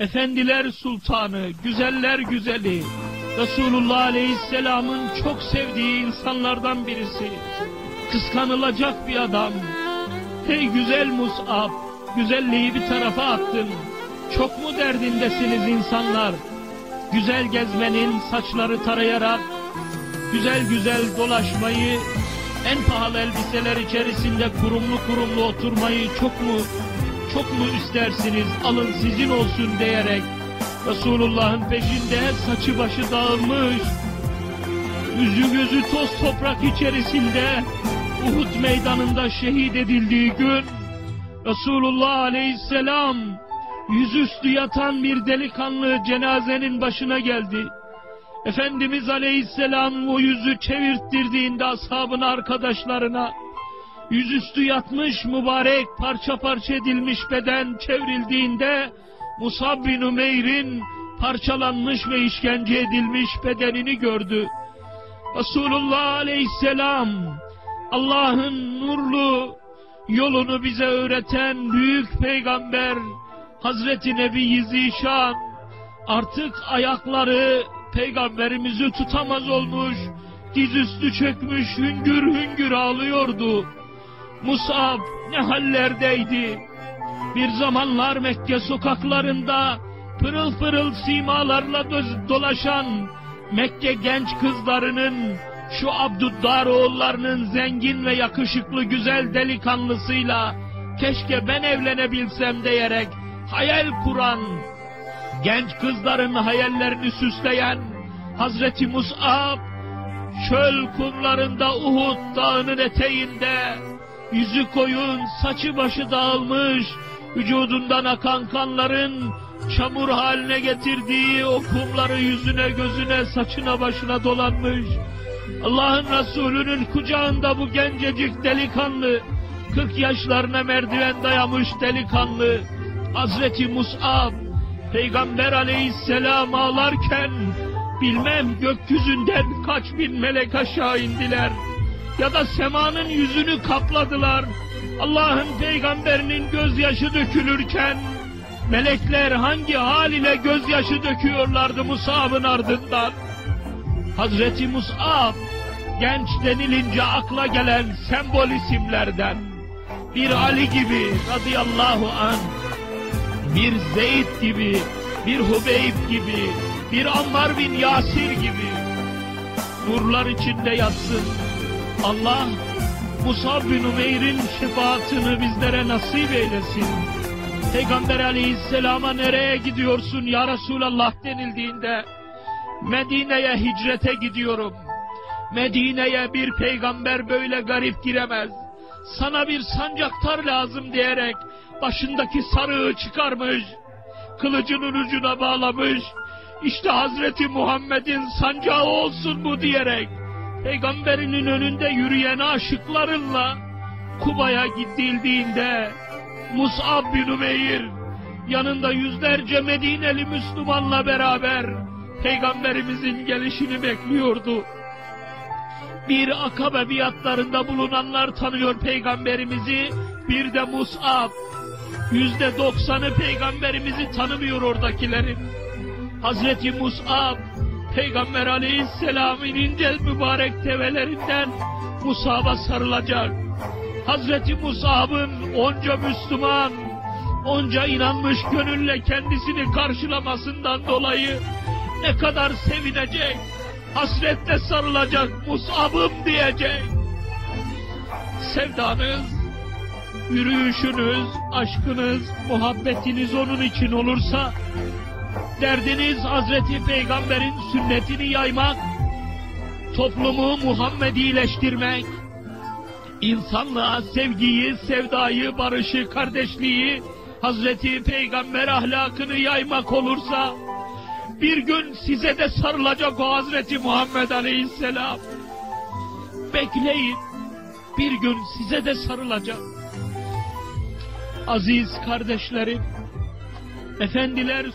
Efendiler Sultanı, güzeller güzeli, Resulullah Aleyhisselam'ın çok sevdiği insanlardan birisi. Kıskanılacak bir adam. Hey güzel Mus'ab, güzelliği bir tarafa attın. Çok mu derdindesiniz insanlar? Güzel gezmenin saçları tarayarak, güzel güzel dolaşmayı, en pahalı elbiseler içerisinde kurumlu kurumlu oturmayı çok mu çok mu istersiniz alın sizin olsun diyerek Resulullah'ın peşinde saçı başı dağılmış yüzü gözü toz toprak içerisinde Uhud meydanında şehit edildiği gün Resulullah aleyhisselam yüzüstü yatan bir delikanlı cenazenin başına geldi. Efendimiz Aleyhisselam o yüzü çevirttirdiğinde ashabın arkadaşlarına yüzüstü yatmış mübarek parça parça edilmiş beden çevrildiğinde Musab bin Umeyr'in parçalanmış ve işkence edilmiş bedenini gördü. Resulullah Aleyhisselam Allah'ın nurlu yolunu bize öğreten büyük peygamber Hazreti Nebi Zişan artık ayakları peygamberimizi tutamaz olmuş, dizüstü çökmüş hüngür hüngür ağlıyordu. Musab ne hallerdeydi. Bir zamanlar Mekke sokaklarında pırıl pırıl simalarla dolaşan Mekke genç kızlarının şu Abduddar oğullarının zengin ve yakışıklı güzel delikanlısıyla keşke ben evlenebilsem diyerek hayal kuran genç kızların hayallerini süsleyen Hazreti Mus'ab çöl kumlarında Uhud dağının eteğinde yüzü koyun, saçı başı dağılmış, vücudundan akan kanların çamur haline getirdiği o kumları yüzüne, gözüne, saçına, başına dolanmış. Allah'ın Resulü'nün kucağında bu gencecik delikanlı, 40 yaşlarına merdiven dayamış delikanlı, Hazreti Mus'ab, Peygamber aleyhisselam ağlarken, bilmem gökyüzünden kaç bin melek aşağı indiler ya da semanın yüzünü kapladılar. Allah'ın peygamberinin gözyaşı dökülürken melekler hangi hal ile gözyaşı döküyorlardı Musab'ın ardından. Hazreti Musab genç denilince akla gelen sembol isimlerden bir Ali gibi radıyallahu an, bir Zeyd gibi, bir Hubeyb gibi, bir Ammar bin Yasir gibi nurlar içinde yatsın. Allah Musab bin Umeyr'in şefaatini bizlere nasip eylesin. Peygamber aleyhisselama nereye gidiyorsun ya Resulallah denildiğinde Medine'ye hicrete gidiyorum. Medine'ye bir peygamber böyle garip giremez. Sana bir sancaktar lazım diyerek başındaki sarığı çıkarmış, kılıcının ucuna bağlamış, işte Hazreti Muhammed'in sancağı olsun bu diyerek peygamberinin önünde yürüyen aşıklarınla Kuba'ya gidildiğinde Mus'ab bin Umeyr yanında yüzlerce Medineli Müslümanla beraber peygamberimizin gelişini bekliyordu. Bir akabe biatlarında bulunanlar tanıyor peygamberimizi, bir de Mus'ab. Yüzde doksanı peygamberimizi tanımıyor oradakilerin. Hazreti Mus'ab Peygamber aleyhisselamın incel mübarek tevelerinden Musab'a sarılacak. Hazreti Musab'ın onca Müslüman, onca inanmış gönülle kendisini karşılamasından dolayı ne kadar sevinecek, hasretle sarılacak Musab'ım diyecek. Sevdanız, yürüyüşünüz, aşkınız, muhabbetiniz onun için olursa, Derdiniz Hazreti Peygamber'in sünnetini yaymak, toplumu Muhammedileştirmek, insanlığa sevgiyi, sevdayı, barışı, kardeşliği, Hazreti Peygamber ahlakını yaymak olursa, bir gün size de sarılacak o Hazreti Muhammed Aleyhisselam. Bekleyin, bir gün size de sarılacak. Aziz kardeşlerim, efendiler,